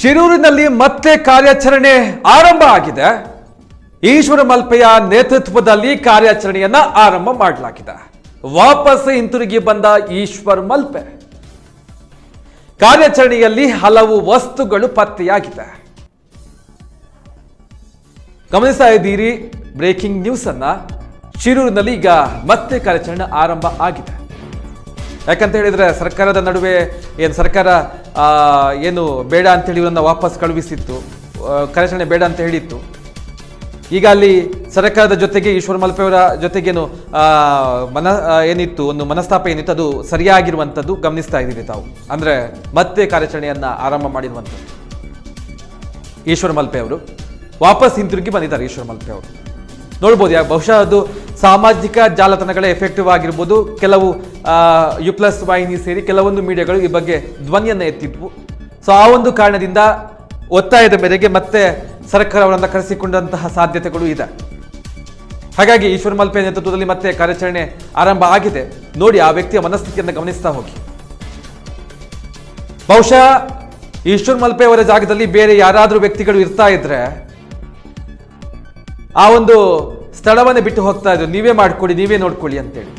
ಶಿರೂರಿನಲ್ಲಿ ಮತ್ತೆ ಕಾರ್ಯಾಚರಣೆ ಆರಂಭ ಆಗಿದೆ. ಈಶ್ವರ ಮಲ್ಪೆಯ ನೇತೃತ್ವದಲ್ಲಿ ಕಾರ್ಯಾಚರಣೆಯನ್ನ ಆರಂಭ ಮಾಡಲಾಗಿದೆ. ವಾಪಸ್ ಹಿಂತಿರುಗಿ ಬಂದ ಈಶ್ವರ್ ಮಲ್ಪೆ. ಕಾರ್ಯಾಚರಣೆಯಲ್ಲಿ ಹಲವು ವಸ್ತುಗಳು ಪತ್ತೆಯಾಗಿದೆ. ಗಮನಿಸ್ತಾ ಇದ್ದೀರಿ, ಬ್ರೇಕಿಂಗ್ ನ್ಯೂಸ್ ಅನ್ನ ಶಿರೂರಿನಲ್ಲಿ ಈಗ ಮತ್ತೆ ಕಾರ್ಯಾಚರಣೆ ಆರಂಭ ಆಗಿದೆ. ಯಾಕಂತ ಹೇಳಿದ್ರೆ ಸರ್ಕಾರದ ನಡುವೆ ಏನು ಸರ್ಕಾರ ಏನು ಬೇಡ ಅಂತ ಹೇಳಿ ಇವರನ್ನ ವಾಪಸ್ ಕಳುಹಿಸಿತ್ತು ಕಾರ್ಯಾಚರಣೆ ಬೇಡ ಅಂತ ಹೇಳಿತ್ತು. ಈಗ ಅಲ್ಲಿ ಸರ್ಕಾರದ ಜೊತೆಗೆ ಈಶ್ವರ ಮಲ್ಪೆಯವರ ಜೊತೆಗೇನು ಮನ ಏನಿತ್ತು, ಒಂದು ಮನಸ್ತಾಪ ಏನಿತ್ತು, ಅದು ಸರಿಯಾಗಿರುವಂಥದ್ದು ಗಮನಿಸ್ತಾ ಇದ್ದೀರಿ ತಾವು. ಅಂದರೆ ಮತ್ತೆ ಕಾರ್ಯಾಚರಣೆಯನ್ನು ಆರಂಭ ಮಾಡಿರುವಂಥದ್ದು. ಈಶ್ವರ ಮಲ್ಪೆ ಅವರು ವಾಪಸ್ ಹಿಂತಿರುಗಿ ಬಂದಿದ್ದಾರೆ ಈಶ್ವರ ಮಲ್ಪೆ ಅವರು. ನೋಡ್ಬೋದು ಯಾ ಬಹುಶಃ ಅದು ಸಾಮಾಜಿಕ ಜಾಲತಾಣಗಳ ಎಫೆಕ್ಟಿವ್ ಆಗಿರ್ಬೋದು. ಕೆಲವು ಯು ಪ್ಲಸ್ ವಾಹಿನಿ ಸೇರಿ ಕೆಲವೊಂದು ಮೀಡಿಯಾಗಳು ಈ ಬಗ್ಗೆ ಧ್ವನಿಯನ್ನು ಎತ್ತಿದ್ವು. ಸೊ ಆ ಒಂದು ಕಾರಣದಿಂದ ಒತ್ತಾಯದ ಮೇರೆಗೆ ಮತ್ತೆ ಸರ್ಕಾರ ಅವರನ್ನು ಕರೆಸಿಕೊಂಡಂತಹ ಸಾಧ್ಯತೆಗಳು ಇದೆ. ಹಾಗಾಗಿ ಈಶ್ವರ್ ಮಲ್ಪೆ ನೇತೃತ್ವದಲ್ಲಿ ಮತ್ತೆ ಕಾರ್ಯಾಚರಣೆ ಆರಂಭ ಆಗಿದೆ. ನೋಡಿ, ಆ ವ್ಯಕ್ತಿಯ ಮನಸ್ಥಿತಿಯನ್ನು ಗಮನಿಸ್ತಾ ಹೋಗಿ. ಬಹುಶಃ ಈಶ್ವರ್ ಮಲ್ಪೆ ಅವರ ಜಾಗದಲ್ಲಿ ಬೇರೆ ಯಾರಾದರೂ ವ್ಯಕ್ತಿಗಳು ಇರ್ತಾ ಇದ್ರೆ, ಆ ಒಂದು ಸ್ಥಳವನ್ನೇ ಬಿಟ್ಟು ಹೋಗ್ತಾ ಇದ್ರು. ನೀವೇ ಮಾಡ್ಕೊಳ್ಳಿ, ನೀವೇ ನೋಡ್ಕೊಳ್ಳಿ ಅಂತೇಳಿ.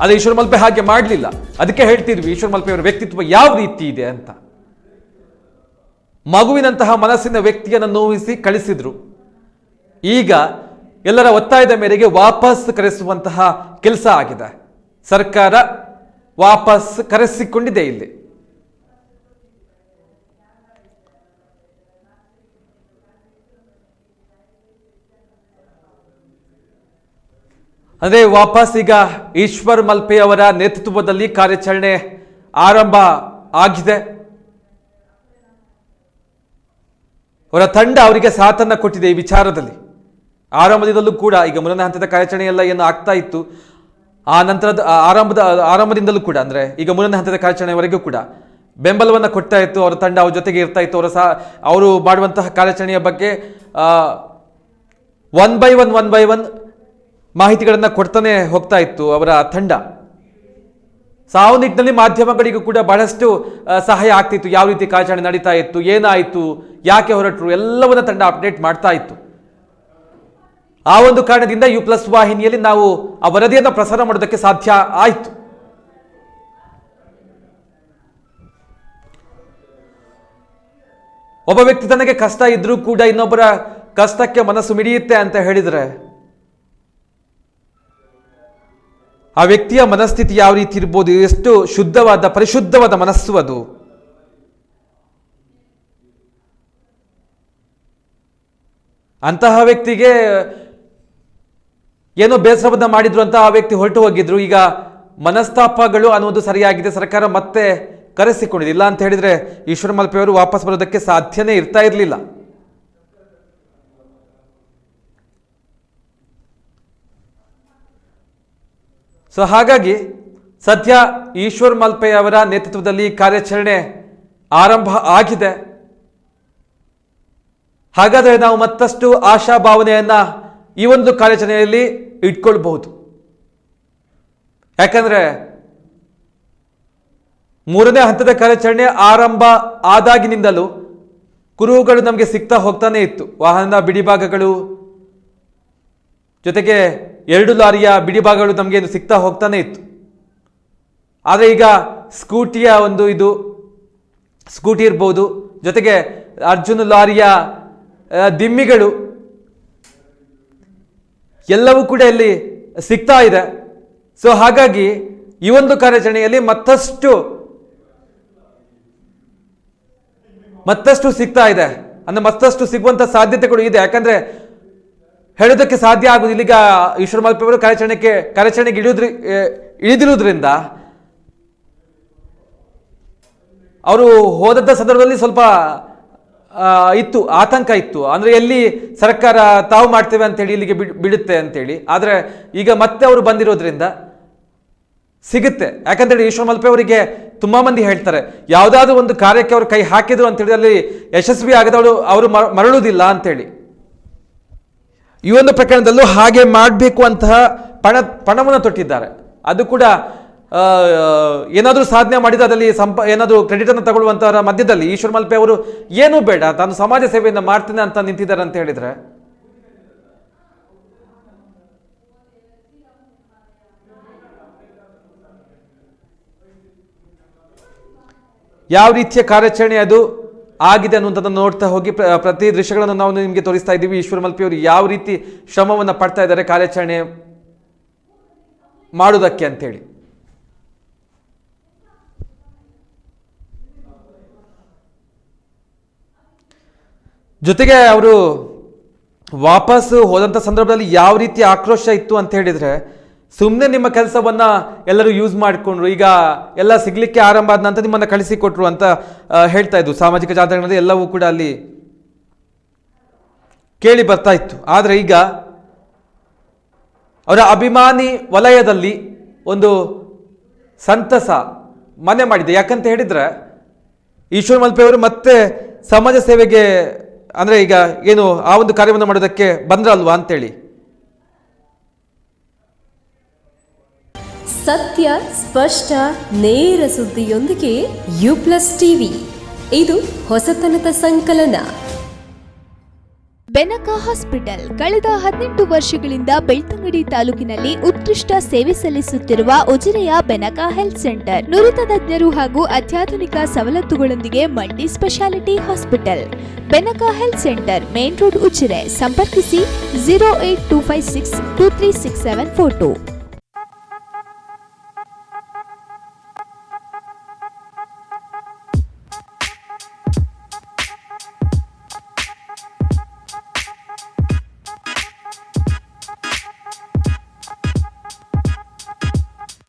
ಅದು ಈಶ್ವರ ಮಲ್ಪೆ ಹಾಗೆ ಮಾಡಲಿಲ್ಲ. ಅದಕ್ಕೆ ಹೇಳ್ತಿದ್ವಿ, ಈಶ್ವರ ಮಲ್ಪೆ ಅವರ ವ್ಯಕ್ತಿತ್ವ ಯಾವ ರೀತಿ ಇದೆ ಅಂತ. ಮಗುವಿನಂತಹ ಮನಸ್ಸಿನ ವ್ಯಕ್ತಿಯನ್ನು ನೋವಿಸಿ ಕಳಿಸಿದ್ರು. ಈಗ ಎಲ್ಲರ ಒತ್ತಾಯದ ಮೇರೆಗೆ ವಾಪಸ್ ಕರೆಸುವಂತಹ ಕೆಲಸ ಆಗಿದೆ. ಸರ್ಕಾರ ವಾಪಸ್ ಕರೆಸಿಕೊಂಡಿದೆ ಇಲ್ಲಿ. ಅಂದ್ರೆ ವಾಪಸ್ ಈಗ ಈಶ್ವರ್ ಮಲ್ಪೆ ಅವರ ನೇತೃತ್ವದಲ್ಲಿ ಕಾರ್ಯಾಚರಣೆ ಆರಂಭ ಆಗಿದೆ. ಅವರ ತಂಡ ಅವರಿಗೆ ಸಾಥನ್ನ ಕೊಟ್ಟಿದೆ ಈ ವಿಚಾರದಲ್ಲಿ. ಆರಂಭದಿಂದಲೂ ಕೂಡ ಈಗ ಮೊದಲನೇ ಹಂತದ ಕಾರ್ಯಾಚರಣೆ ಎಲ್ಲ ಏನು ಆಗ್ತಾ ಇತ್ತು. ಆ ನಂತರದ ಆರಂಭದ, ಆರಂಭದಿಂದಲೂ ಕೂಡ ಅಂದ್ರೆ ಈಗ ಮೂರನೇ ಹಂತದ ಕಾರ್ಯಾಚರಣೆವರೆಗೂ ಕೂಡ ಬೆಂಬಲವನ್ನು ಕೊಡ್ತಾ ಇತ್ತು. ಅವರ ತಂಡ ಅವ್ರ ಜೊತೆಗೆ ಇರ್ತಾ ಇತ್ತು. ಅವರ ಸಹ ಅವರು ಮಾಡುವಂತಹ ಕಾರ್ಯಾಚರಣೆಯ ಬಗ್ಗೆ one by one one by one ಮಾಹಿತಿಗಳನ್ನು ಕೊಡ್ತಾನೆ ಹೋಗ್ತಾ ಇತ್ತು ಅವರ ತಂಡ. ಸಾವು ನಿಟ್ಟಿನಲ್ಲಿ ಮಾಧ್ಯಮಗಳಿಗೂ ಕೂಡ ಬಹಳಷ್ಟು ಸಹಾಯ ಆಗ್ತಿತ್ತು. ಯಾವ ರೀತಿ ಕಾರ್ಯಾಚರಣೆ ನಡೀತಾ ಇತ್ತು, ಏನಾಯಿತು, ಯಾಕೆ ಹೊರಟರು, ಎಲ್ಲವನ್ನ ತಂಡ ಅಪ್ಡೇಟ್ ಮಾಡ್ತಾ ಇತ್ತು. ಆ ಒಂದು ಕಾರಣದಿಂದ ಯು ಪ್ಲಸ್ ವಾಹಿನಿಯಲ್ಲಿ ನಾವು ಆ ವರದಿಯನ್ನು ಪ್ರಸಾರ ಮಾಡೋದಕ್ಕೆ ಸಾಧ್ಯ ಆಯಿತು. ಒಬ್ಬ ವ್ಯಕ್ತಿ ತನಗೆ ಕಷ್ಟ ಇದ್ರೂ ಕೂಡ ಇನ್ನೊಬ್ಬರ ಕಷ್ಟಕ್ಕೆ ಮನಸ್ಸು ಮಿಡಿಯುತ್ತೆ ಅಂತ ಹೇಳಿದ್ರೆ ಆ ವ್ಯಕ್ತಿಯ ಮನಸ್ಥಿತಿ ಯಾವ ರೀತಿ ಇರ್ಬೋದು, ಎಷ್ಟು ಶುದ್ಧವಾದ, ಪರಿಶುದ್ಧವಾದ ಮನಸ್ಸು ಅದು? ಅಂತಹ ವ್ಯಕ್ತಿಗೆ ಏನೋ ಬೇಸರವನ್ನ ಮಾಡಿದ್ರು ಅಂತ ಆ ವ್ಯಕ್ತಿ ಹೊರಟು ಹೋಗಿದ್ರು. ಈಗ ಮನಸ್ತಾಪಗಳು ಅನ್ನೋದು ಸರಿಯಾಗಿದೆ, ಸರ್ಕಾರ ಮತ್ತೆ ಕರೆಸಿಕೊಂಡಿದೆ. ಇಲ್ಲ ಅಂತ ಹೇಳಿದ್ರೆ ಈಶ್ವರ ಮಲ್ಪೆಯವರು ವಾಪಸ್ ಬರೋದಕ್ಕೆ ಸಾಧ್ಯನೇ ಇರ್ತಾ ಇರಲಿಲ್ಲ. ಸೊ ಹಾಗಾಗಿ ಸದ್ಯ ಈಶ್ವರ್ ಮಲ್ಪೆ ಅವರ ನೇತೃತ್ವದಲ್ಲಿ ಕಾರ್ಯಾಚರಣೆ ಆರಂಭ ಆಗಿದೆ. ಹಾಗಾದರೆ ನಾವು ಮತ್ತಷ್ಟು ಆಶಾಭಾವನೆಯನ್ನು ಈ ಒಂದು ಕಾರ್ಯಾಚರಣೆಯಲ್ಲಿ ಇಟ್ಕೊಳ್ಬಹುದು. ಯಾಕಂದರೆ ಮೂರನೇ ಹಂತದ ಕಾರ್ಯಾಚರಣೆ ಆರಂಭ ಆದಾಗಿನಿಂದಲೂ ಕುರುಹುಗಳು ನಮಗೆ ಸಿಗ್ತಾ ಹೋಗ್ತಾನೆ ಇತ್ತು. ವಾಹನದ ಬಿಡಿಭಾಗಗಳು ಜೊತೆಗೆ ಎರಡು ಲಾರಿಯ ಬಿಡಿಭಾಗಗಳು ನಮಗೆ ಇದು ಸಿಗ್ತಾ ಹೋಗ್ತಾನೆ ಇತ್ತು. ಆದರೆ ಈಗ ಸ್ಕೂಟಿಯ ಒಂದು ಇದು, ಸ್ಕೂಟಿ ಇರ್ಬೋದು, ಜೊತೆಗೆ ಅರ್ಜುನ್ ಲಾರಿಯ ದಿಮ್ಮಿಗಳು ಎಲ್ಲವೂ ಕೂಡ ಇಲ್ಲಿ ಸಿಗ್ತಾ ಇದೆ. ಸೊ ಹಾಗಾಗಿ ಈ ಒಂದು ಕಾರ್ಯಾಚರಣೆಯಲ್ಲಿ ಮತ್ತಷ್ಟು ಮತ್ತಷ್ಟು ಸಿಗ್ತಾ ಇದೆ. ಅಂದ್ರೆ ಮತ್ತಷ್ಟು ಸಿಗುವಂತ ಸಾಧ್ಯತೆಗಳು ಇದೆ. ಯಾಕಂದ್ರೆ ಹೇಳೋದಕ್ಕೆ ಸಾಧ್ಯ ಆಗುದಿಲ್ಲ. ಈಗ ಈಶ್ವರ ಮಲ್ಪೆ ಅವರು ಕಾರ್ಯಾಚರಣೆಗೆ ಕಾರ್ಯಾಚರಣೆಗೆ ಇಳಿಯೋದ್ರಿ ಇಳಿದಿರುವುದರಿಂದ ಅವರು ಹೋದಂಥ ಸಂದರ್ಭದಲ್ಲಿ ಸ್ವಲ್ಪ ಇತ್ತು, ಆತಂಕ ಇತ್ತು. ಅಂದ್ರೆ ಎಲ್ಲಿ ಸರ್ಕಾರ ತಾವು ಮಾಡ್ತೇವೆ ಅಂತೇಳಿ, ಇಲ್ಲಿಗೆ ಬಿಡುತ್ತೆ ಅಂತೇಳಿ. ಆದರೆ ಈಗ ಮತ್ತೆ ಅವರು ಬಂದಿರೋದ್ರಿಂದ ಸಿಗುತ್ತೆ. ಯಾಕಂತೇಳಿ ಈಶ್ವರ ಮಲ್ಪೆ ಅವರಿಗೆ ತುಂಬ ಮಂದಿ ಹೇಳ್ತಾರೆ, ಯಾವುದಾದ್ರೂ ಒಂದು ಕಾರ್ಯಕ್ಕೆ ಅವರು ಕೈ ಹಾಕಿದ್ರು ಅಂತೇಳಿ, ಅಲ್ಲಿ ಯಶಸ್ವಿ ಆಗದವಳು, ಅವರು ಮರಳುವುದಿಲ್ಲ ಅಂತೇಳಿ. ಈ ಒಂದು ಪ್ರಕರಣದಲ್ಲೂ ಹಾಗೆ ಮಾಡಬೇಕು ಅಂತಹ ಪಣ, ಪಣವನ್ನು ತೊಟ್ಟಿದ್ದಾರೆ. ಅದು ಕೂಡ ಏನಾದರೂ ಸಾಧನೆ ಮಾಡಿದ ಅದರಲ್ಲಿ ಸಂಪ, ಏನಾದರೂ ಕ್ರೆಡಿಟನ್ನು ತಗೊಳ್ಳುವಂಥವರ ಮಧ್ಯದಲ್ಲಿ ಈಶ್ವರ್ ಮಲ್ಪೆ ಅವರು, ಏನೂ ಬೇಡ, ತಾನು ಸಮಾಜ ಸೇವೆಯನ್ನು ಮಾಡ್ತೇನೆ ಅಂತ ನಿಂತಿದ್ದಾರೆ ಅಂತ ಹೇಳಿದರೆ? ಯಾವ ರೀತಿಯ ಕಾರ್ಯಾಚರಣೆ ಅದು? ಆಗಿದೆ ಅನ್ನುವಂಥದ್ದನ್ನು ನೋಡ್ತಾ ಹೋಗಿ ಪ್ರತಿ ದೃಶ್ಯಗಳನ್ನು ನಾವು ನಿಮಗೆ ತೋರಿಸ್ತಾ ಇದ್ದೀವಿ. ಈಶ್ವರ ಮಲ್ಪಿ ಅವರು ಯಾವ ರೀತಿ ಶ್ರಮವನ್ನು ಪಡ್ತಾ ಇದ್ದಾರೆ ಕಾರ್ಯಾಚರಣೆ ಮಾಡುವುದಕ್ಕೆ ಅಂತೇಳಿ ಜೊತೆಗೆ ಅವರು ವಾಪಸ್ ಹೋದಂಥ ಸಂದರ್ಭದಲ್ಲಿ ಯಾವ ರೀತಿ ಆಕ್ರೋಶ ಇತ್ತು ಅಂತ ಹೇಳಿದ್ರೆ ಸುಮ್ಮನೆ ನಿಮ್ಮ ಕೆಲಸವನ್ನ ಎಲ್ಲರೂ ಯೂಸ್ ಮಾಡಿಕೊಂಡ್ರು. ಈಗ ಎಲ್ಲ ಸಿಗ್ಲಿಕ್ಕೆ ಆರಂಭ ಆದ ನಂತರ ನಿಮ್ಮನ್ನ ಕಳಿಸಿಕೊಟ್ರು ಅಂತ ಹೇಳ್ತಾ ಇದ್ರು. ಸಾಮಾಜಿಕ ಜಾಲತಾಣದಲ್ಲಿ ಎಲ್ಲವೂ ಕೂಡ ಅಲ್ಲಿ ಕೇಳಿ ಬರ್ತಾ ಇತ್ತು. ಆದರೆ ಈಗ ಅವರ ಅಭಿಮಾನಿ ವಲಯದಲ್ಲಿ ಒಂದು ಸಂತಸ ಮನೆ ಮಾಡಿದೆ. ಯಾಕಂತ ಹೇಳಿದ್ರೆ ಈಶ್ವರ್ ಮಲ್ಪೆ ಅವರು ಮತ್ತೆ ಸಮಾಜ ಸೇವೆಗೆ, ಅಂದ್ರೆ ಈಗ ಏನು ಆ ಒಂದು ಕಾರ್ಯವನ್ನು ಮಾಡೋದಕ್ಕೆ ಬಂದ್ರಲ್ವಾ ಅಂತೇಳಿ. ಸತ್ಯ, ಸ್ಪಷ್ಟ, ನೇರ ಸುದ್ದಿಯೊಂದಿಗೆ ಯು ಪ್ಲಸ್ ಟಿವಿ. ಇದು ಹೊಸತನದ ಸಂಕಲನ. ಬೆನಕ ಹಾಸ್ಪಿಟಲ್ ಕಳೆದ ಹದಿನೆಂಟು ವರ್ಷಗಳಿಂದ ಬೆಳ್ತಂಗಡಿ ತಾಲೂಕಿನಲ್ಲಿ ಉತ್ಕೃಷ್ಟ ಸೇವೆ ಸಲ್ಲಿಸುತ್ತಿರುವ ಉಜಿರೆಯ ಬೆನಕ ಹೆಲ್ತ್ ಸೆಂಟರ್. ನುರಿತ ತಜ್ಞರು ಹಾಗೂ ಅತ್ಯಾಧುನಿಕ ಸವಲತ್ತುಗಳೊಂದಿಗೆ multi specialty hospital. Benaka health centre, main road Ujire. ಸಂಪರ್ಕಿಸಿ, zero eight two five six two three six seven four two.